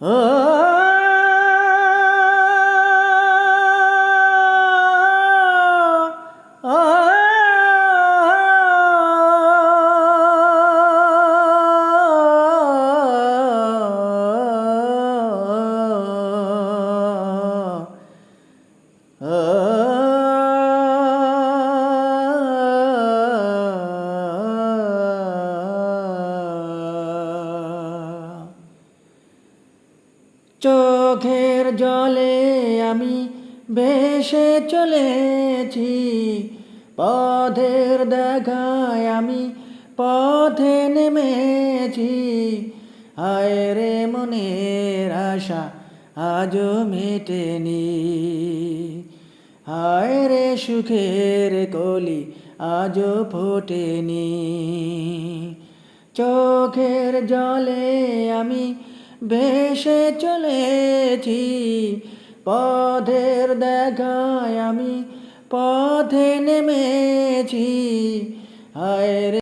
ও চোখের জলে আমি ভেসে চলেছি। পথের দেখায় আমি পথে নেমেছি। হায় রে মনের আশা আজও মেটেনি। হায় রে সুখের কলি আজও ফোটেনি। চোখের জলে আমি ভেসে চলেছি। পথের দেখায় আমি পথে নেমেছি। হায়